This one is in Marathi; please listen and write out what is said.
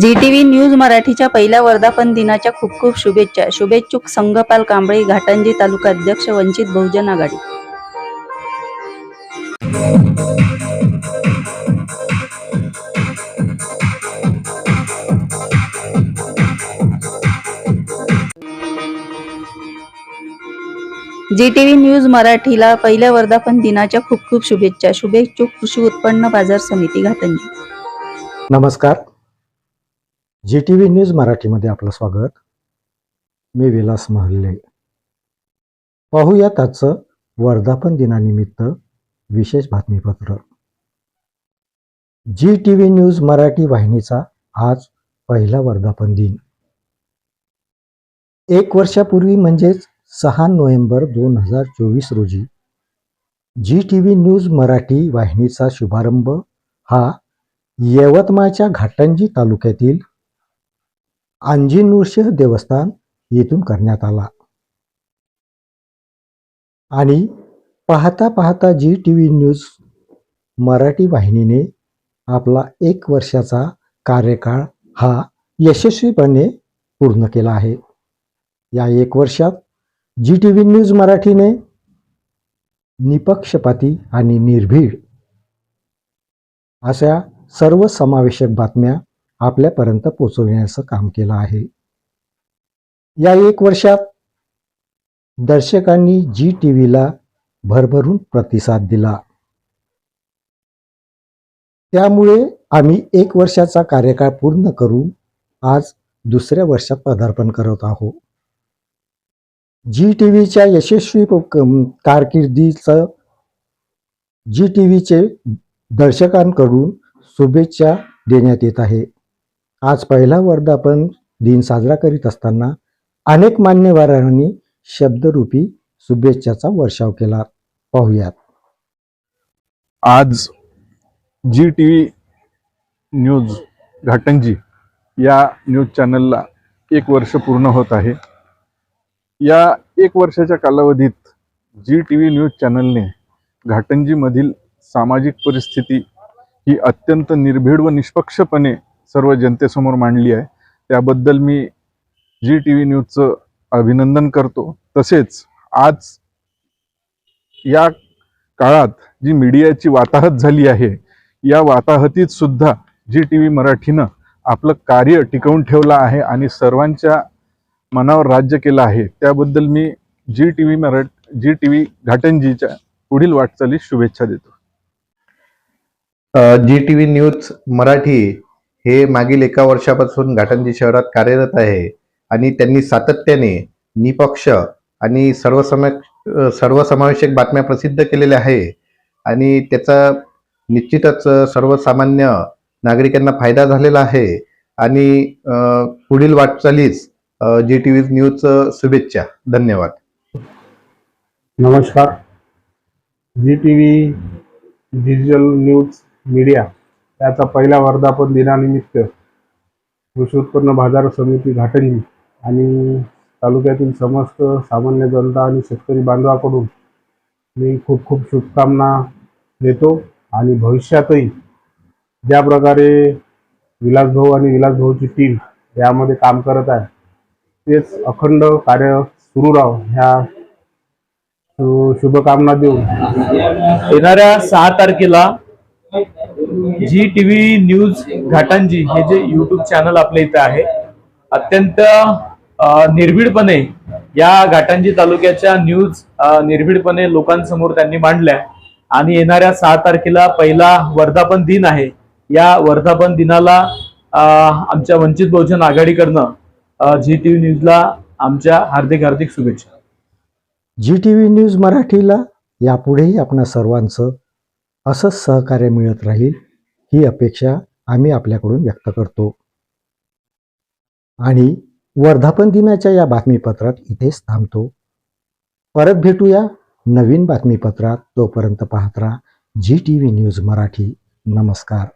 जी टी व्ही न्यूज मराठीच्या पहिल्या वर्धापन दिनाच्या खूप खूप शुभेच्छा. शुभेच्छुक संघपाल कांबळे घाटंजी तालुका अध्यक्ष Vanchit Bahujan Aghadi. G T V news मराठीला पहिल्या वर्धापन दिनाच्या खूप खूप शुभेच्छा. शुभेच्छुक कृषी उत्पन्न बाजार समिती घाटंजी. नमस्कार. जी टी व्ही न्यूज मराठीमध्ये आपलं स्वागत. मी विलास महल्ले. पाहूयात आजचं वर्धापन दिनानिमित्त विशेष बातमीपत्र. G T V news Marathi वाहिनीचा आज पहिला वर्धापन दिन. एक वर्षापूर्वी म्हणजेच सहा नोव्हेंबर दोन हजार चोवीस रोजी G T V news Marathi वाहिनीचा शुभारंभ हा यवतमाळच्या घाटंजी तालुक्यातील आंजिनूरशेह देवस्थान येथून करण्यात आला. आणि पाहता पाहता G T V news Marathi वाहिनीने आपला एक वर्षाचा कार्यकाळ हा यशस्वीपणे पूर्ण केला आहे. या एक वर्षात जी टी व्ही न्यूज मराठीने निपक्षपाती आणि निर्भीड अशा सर्व समावेशक बातम्या आपल्यापर्यंत पोचवण्याचं काम केलं आहे. या एक वर्षात दर्शकांनी जी टी व्हीला भरभरून प्रतिसाद दिला. त्यामुळे आम्ही एक वर्षाचा कार्यकाळ पूर्ण करून आज दुसऱ्या वर्षात पदार्पण करत आहोत. जी टी व्हीच्या यशस्वी कारकिर्दीचं जी टी व्हीचे दर्शकांकडून शुभेच्छा देण्यात येत आहे. आज पहिला वर्धापन दिन साजरा करीत असताना अनेक मान्यवरांनी शब्दरूपी शुभेच्छाचा वर्षाव केला. पाहूयात. आज G T V news Ghatanji या न्यूज चॅनलला एक वर्ष पूर्ण होत आहे. या एक वर्षाच्या कालावधीत जी टी व्ही न्यूज चॅनलने घाटंजीमधील सामाजिक परिस्थिती ही अत्यंत निर्भीड व निष्पक्षपणे सर्व जनतेसमोर मांडली आहे. त्याबद्दल मी जी टी व्ही न्यूजचं अभिनंदन करतो. तसेच आज या काळात जी मीडियाची वाताहत झाली आहे या वाताहतीत सुद्धा जी टी व्ही मराठीनं आपलं कार्य टिकवून ठेवलं आहे आणि सर्वांच्या मनावर राज्य केलं आहे. त्याबद्दल मी जी टी व्ही मराठ जी टी व्ही घाटंजीच्या पुढील वाटचालीस शुभेच्छा देतो. G T V news Marathi हे मागील एका वर्षापासून घाटंजी शहरात कार्यरत आहे आणि त्यांनी सातत्याने निपक्ष आणि सर्वसम सर्वसमावेशक बातम्या प्रसिद्ध केलेल्या आहे. आणि त्याचा निश्चितच सर्वसामान्य नागरिकांना फायदा झालेला आहे. आणि पुढील वाटचालीस जी टी व्ही न्यूज शुभेच्छा. धन्यवाद. नमस्कार. G T V digital news media त्याचा पहिला वर्धापन दिनानिमित्त कृषी उत्पन्न बाजार समिती घाटणी आणि तालुक्यातील समस्त सामान्य जनता आणि शेतकरी बांधवाकडून मी खूप खूप शुभकामना देतो आणि भविष्यातही ज्या प्रकारे विलासभाऊ आणि विलासभाऊची टीम यामध्ये काम करत आहे तेच अखंड कार्य सुरू राहो. ह्या शुभकामना देऊन. येणाऱ्या सहा तारखेला जी टीव्ही न्यूज घाटांजी हे जे युट्यूब चॅनल आपल्या इथे आहे अत्यंत निर्भीडपणे या घाटांजी तालुक्याच्या न्यूज निर्भीडपणे लोकांसमोर त्यांनी मांडल्या. आणि येणाऱ्या सहा तारखेला पहिला वर्धापन दिन आहे. या वर्धापन दिनाला आमच्या वंचित बहुजन आघाडीकडनं जी टीव्ही न्यूजला आमच्या हार्दिक हार्दिक शुभेच्छा. जी टी व्ही न्यूज मराठीला यापुढेही आपणा सर्वांचं असंच सहकार्य मिळत राहील. ही अपेक्षा आम्ही आपल्याकडून व्यक्त करतो. आणि वर्धापन दिनाच्या या बातमीपत्रात इथेच थांबतो. परत भेटूया नवीन बातमीपत्रात. तोपर्यंत पाहत राहा G T V news Marathi. नमस्कार.